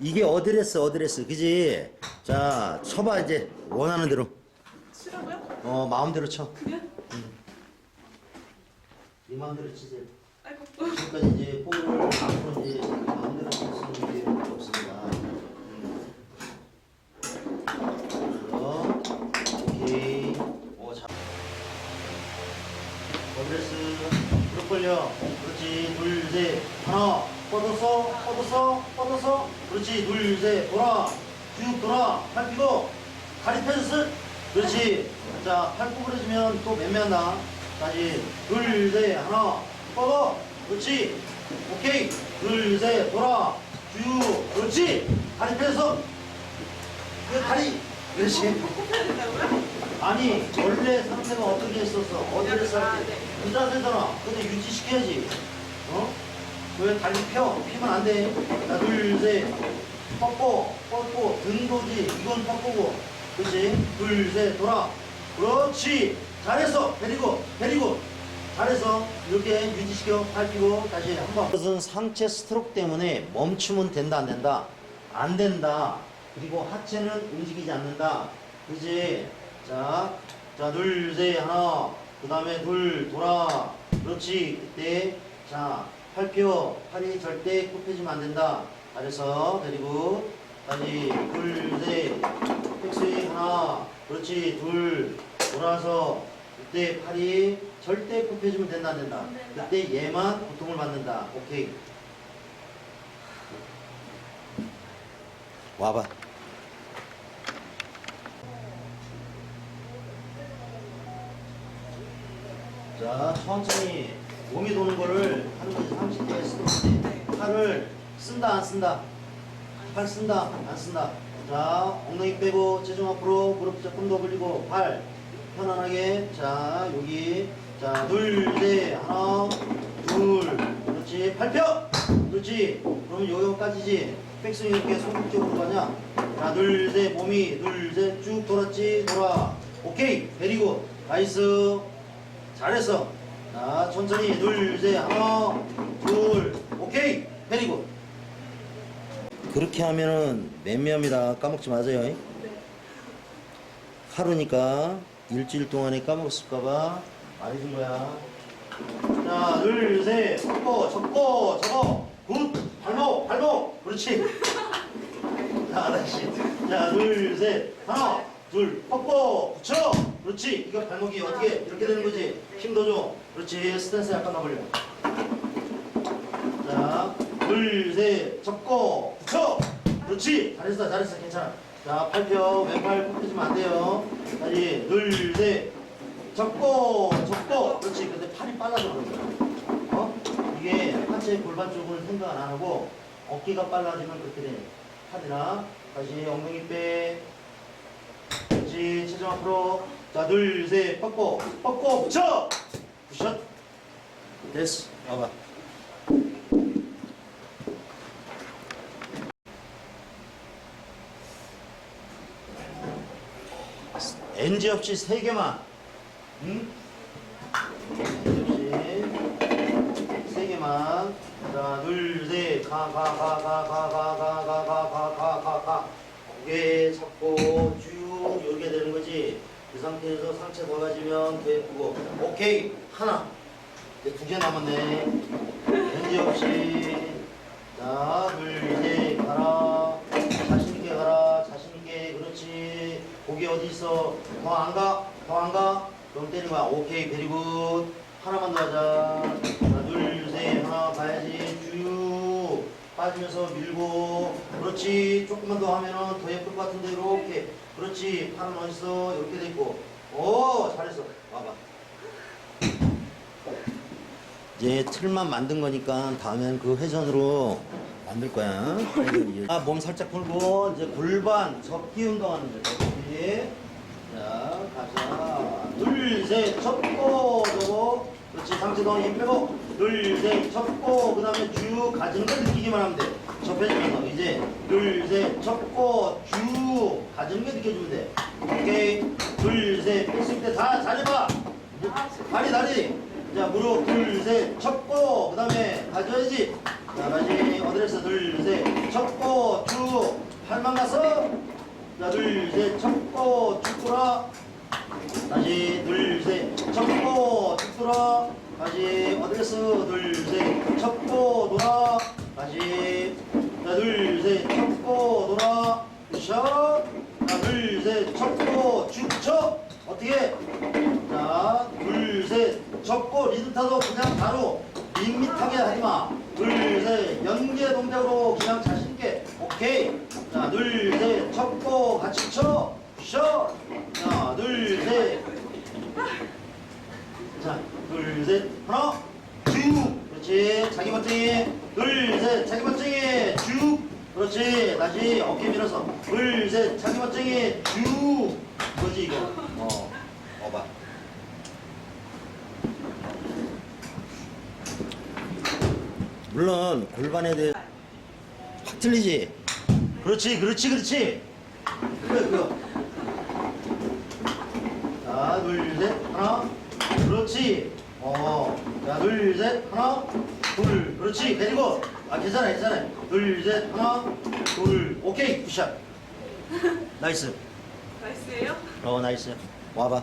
이게 어드레스 어드레스 그지? 자 쳐봐 이제 원하는 대로 싫어요? 어 마음대로 쳐. 그냥? 네 마음대로 치세요. 아이고. 지금까지 이제 볼을 앞으로 이제 마음대로 칠 수 있는 게 없습니다. 음. 그래서 오케이. 오 자. 어드레스 무릎 벌려. 그렇지 둘 셋. 하나. 뻗어서 뻗어서 뻗어서. 그렇지 둘셋 돌아. 쭉 돌아. 팔 펴고. 다리 펴서 그렇지. 자팔 구부러지면 또 매매한다. 다시 둘셋 하나. 뻗어. 그렇지. 오케이. 둘셋 돌아. 쭉. 그렇지. 다리 펴서. 그 다리. 그렇지? 아니 원래 상태가 어떻게 했었어? 어디를 아, 쌀 때 네. 그 자세잖아. 근데 유지시켜야지. 어? 왜 다리 펴? 피면 안돼. 하나 둘 셋. 뻗고 뻗고 등도지. 이건 뻗고. 그렇지? 둘 셋 돌아. 그렇지. 잘했어. 데리고 데리고 잘해서 이렇게 유지시켜. 팔 펴고 다시 한번. 그것은 상체 스트로크 때문에 멈추면 된다 안 된다? 안 된다. 그리고 하체는 움직이지 않는다. 그지? 자, 자, 둘, 셋, 하나. 그 다음에 둘, 돌아. 그렇지. 그때, 자, 팔 펴. 팔이 절대 굽혀지면 안 된다. 잘해서, 그리고, 다시, 둘, 셋. 백스윙 하나. 그렇지. 둘, 돌아서. 그때 팔이 절대 굽혀지면 된다. 안 된다. 그때 얘만 고통을 받는다. 오케이. 와봐. 자, 천천히 몸이 도는 거를 하는 거지. 30개 스톱. 팔을 쓴다, 안 쓴다. 팔 쓴다, 안 쓴다. 자, 엉덩이 빼고 체중 앞으로 무릎 조금 더 벌리고 팔 편안하게. 자, 여기. 자, 둘, 넷, 하나, 둘. 그렇지. 팔 펴! 그렇지. 그러면 여기까지지. 백스윙 이렇게 소극적으로 가냐? 하나, 둘, 셋. 몸이 둘, 셋. 쭉 돌았지. 돌아. 오케이. 베리고. 나이스. 잘했어. 자, 천천히 둘, 셋, 하나, 둘, 오케이, 베리고. 그렇게 하면은 매매합니다. 까먹지 마세요. 네. 하루니까 일주일 동안에 까먹었을까봐 말해준 거야. 자, 둘, 셋, 접고, 접고, 접어. 굿, 발목, 발목. 그렇지. 자, 다시. 자, 둘, 셋, 하나, 둘, 뻗고, 붙여. 그렇지. 이거 발목이 어떻게 이렇게 되는 거지? 힘도 줘. 그렇지. 스탠스 약간 더 벌려. 자, 둘, 셋, 접고, 붙여. 그렇지. 잘했어, 잘했어. 괜찮아. 자, 팔 펴. 왼팔 굽히지면 안 돼요. 다시, 둘, 셋, 접고, 접고. 그렇지. 근데 팔이 빨라져 거야. 어? 이게 하체 골반 쪽을 생각 안 하고 어깨가 빨라지면 그렇게 돼. 팔이나 다시 엉덩이 빼. 그렇지. 체중 앞으로. 자, 둘, 셋, 뻗고, 뻗고, 붙여. 굿샷. 됐어. 봐봐. NG 없이 세 개만. 응? 없이 세 개만. 자, 둘, 셋, 가, 가, 가, 가, 가, 가, 가, 가, 가, 가, 가, 가, 가. 고개 잡고 쭉 이렇게 되는 거지. 그 상태에서 상체 더 가지면 더 예쁘고. 오케이. 하나. 이제 두 개 남았네. NG 없이. 자, 둘, 셋, 가라. 자신있게 가라. 자신있게. 그렇지. 고기 어디 있어? 더 안 가? 더 안 가? 그럼 거야. 오케이, 베리굿. 하나만 더 하자. 하나, 둘, 셋, 하나. 빠지면서 밀고. 그렇지. 조금만 더 하면은 더 예쁠 것 같은데, 이렇게. 그렇지. 팔은 어딨어? 이렇게 돼 있고. 오, 잘했어. 와봐. 이제 틀만 만든 거니까 다음엔 그 회전으로 만들 거야. 아, 몸 살짝 풀고 이제 골반 접기 운동하는 거죠. 접기. 자, 가자. 둘, 셋, 접고, 접고. 그렇지. 상체도 힘 빼고. 둘, 셋, 접고. 그 다음에 쭉 가지는 걸 느끼기만 하면 돼. 접해주면서. 이제 둘, 셋, 접고, 쭉 가지는 게 느껴지면 돼. 오케이. 둘, 셋, 뺐을 때다 잘해봐. 다리, 다리. 자, 무릎 둘, 셋, 접고, 그 다음에 가져야지. 자, 다시 어드레스 둘, 셋, 접고, 쭉. 팔만 가서 자, 둘, 셋, 접고 쭉 돌아. 다시 둘, 셋, 접고 쭉 돌아. 다시 어디 갔어? 둘, 셋, 접고 돌아. 다시 자, 둘, 셋, 접고 돌아. 굿샷. 자, 둘, 셋, 접고 쭉 쳐. 어떻게? 자, 둘, 셋, 접고 리드 타도 그냥 바로 밋밋하게 하지 마. 둘, 셋, 연계 동작으로 그냥 자신있게. 오케이. 자, 둘, 셋, 접고 같이 쳐. 셔. 자, 둘, 셋. 자, 둘, 셋. 하나, 쭉. 그렇지. 자기 멋쟁이. 둘, 셋. 자기 멋쟁이. 쭉. 그렇지. 다시 어깨 밀어서. 둘, 셋. 자기 멋쟁이. 쭉. 그렇지, 이거. 어. 어, 봐. 물론 골반에 대해 확 틀리지. 그렇지, 그렇지, 그렇지. 그래, 그거. 자, 둘, 셋, 하나. 그렇지. 어. 자, 둘, 셋, 하나. 둘. 그렇지. 내리고. 아, 괜찮아, 괜찮아. 둘, 셋, 하나. 둘. 오케이. 굿샷. 나이스. 나이스예요? 어, 나이스. 와봐.